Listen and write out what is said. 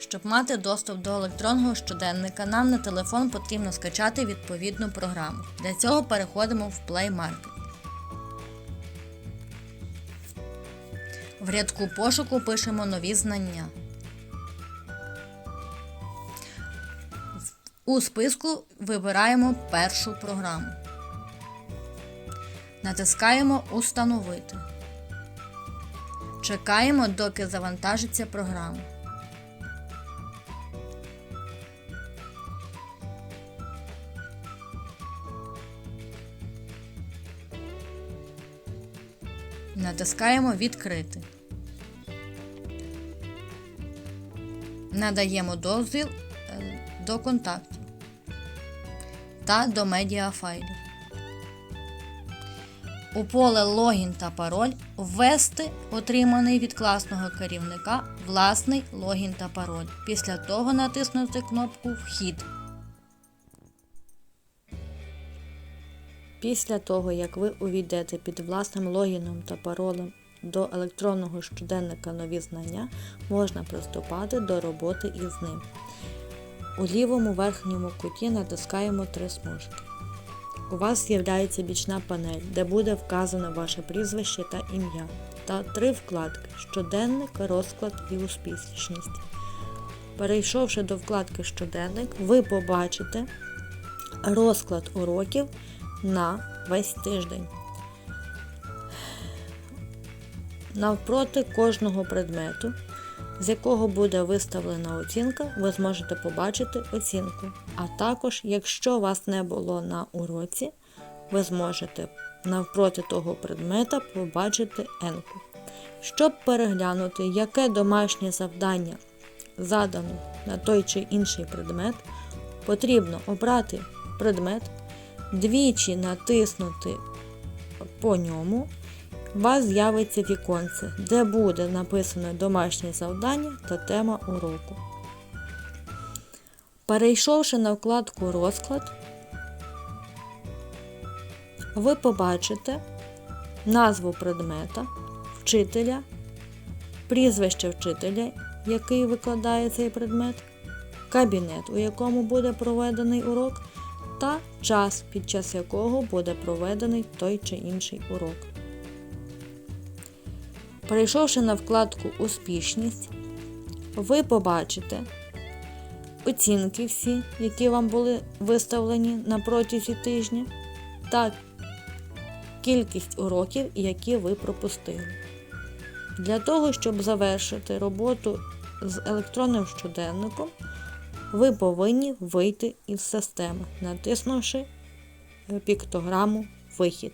Щоб мати доступ до електронного щоденника, нам на телефон потрібно скачати відповідну програму. Для цього переходимо в Play Market. В рядку пошуку пишемо нові знання. У списку вибираємо першу програму. Натискаємо Установити. Чекаємо, доки завантажиться програма. Натискаємо Відкрити. Надаємо дозвіл е, до контактів та до медіафайлів. У поле Логін та пароль ввести отриманий від класного керівника власний логін та пароль. Після того натиснути кнопку Вхід. Після того, як ви увійдете під власним логіном та паролем до електронного щоденника нові знання, можна приступати до роботи із ним. У лівому верхньому куті натискаємо три смужки. У вас з'являється бічна панель, де буде вказано ваше прізвище та ім'я, та три вкладки щоденник, розклад і успішність. Перейшовши до вкладки Щоденник, ви побачите розклад уроків на весь тиждень. Навпроти кожного предмету, з якого буде виставлена оцінка, ви зможете побачити оцінку. А також, якщо вас не було на уроці, ви зможете навпроти того предмета побачити енку. Щоб переглянути, яке домашнє завдання задано на той чи інший предмет, потрібно обрати предмет, двічі натиснути по ньому, у вас з'явиться віконце, де буде написано домашнє завдання та тема уроку. Перейшовши на вкладку Розклад, ви побачите назву предмета, вчителя, прізвище вчителя, який викладає цей предмет, кабінет, у якому буде проведений урок, та час, під час якого буде проведений той чи інший урок. Перейшовши на вкладку Успішність, ви побачите оцінки всі, які вам були виставлені на протязі тижня, та кількість уроків, які ви пропустили. Для того, щоб завершити роботу з електронним щоденником, ви повинні вийти із системи, натиснувши піктограму Вихід.